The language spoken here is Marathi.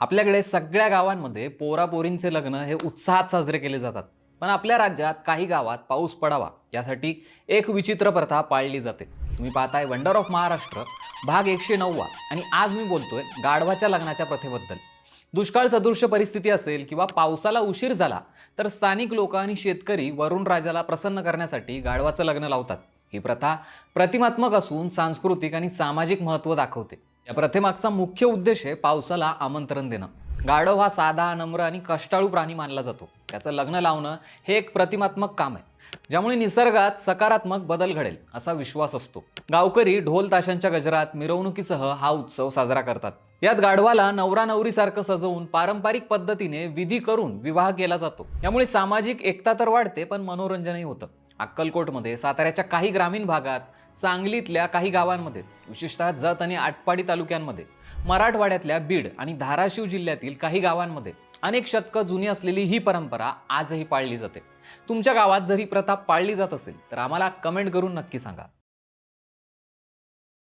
आपल्याकडे सगळ्या गावांमध्ये पोरापोरींचे लग्न हे उत्साहात साजरे केले जातात. पण आपल्या राज्यात काही गावात पाऊस पडावा यासाठी एक विचित्र प्रथा पाळली जाते. तुम्ही पाहताय वंडर ऑफ महाराष्ट्र भाग एकशे नववा. आणि आज मी बोलतोय गाढवाच्या लग्नाच्या प्रथेबद्दल. दुष्काळ सदृश्य परिस्थिती असेल किंवा पावसाला उशीर झाला तर स्थानिक लोक आणि शेतकरी वरुण राजाला प्रसन्न करण्यासाठी गाढवाचं लग्न लावतात. ही प्रथा प्रतिमात्मक असून सांस्कृतिक आणि सामाजिक महत्त्व दाखवते. या प्रथेमागचा मुख्य उद्देश आहे पावसाला आमंत्रण देणं. गाढव हा साधा नम्र आणि कष्टाळू प्राणी मानला जातो. त्याचं लग्न लावणं हे एक प्रतिमात्मक काम आहे. ज्यामुळे निसर्गात सकारात्मक बदल घडेल असा विश्वास असतो. गावकरी ढोल ताशांच्या गजरात मिरवणुकीसह हा उत्सव साजरा करतात. यात गाढवाला नवरा नवरीसारखं सजवून पारंपरिक पद्धतीने विधी करून विवाह केला जातो. यामुळे सामाजिक एकता तर वाढते पण मनोरंजनही होतं. अक्कलकोटमध्ये साताऱ्याच्या काही ग्रामीण भागात सांगलीतल्या काही गावांमध्ये विशेषतः जत आणि आटपाडी तालुक्यांमध्ये मराठवाड्यातल्या बीड आणि धाराशिव जिल्ह्यातील काही गावांमध्ये अनेक शतकं जुनी असलेली ही परंपरा आजही पाळली जाते. तुमच्या गावात जर ही प्रथा पाळली जात असेल तर आम्हाला कमेंट करून नक्की सांगा.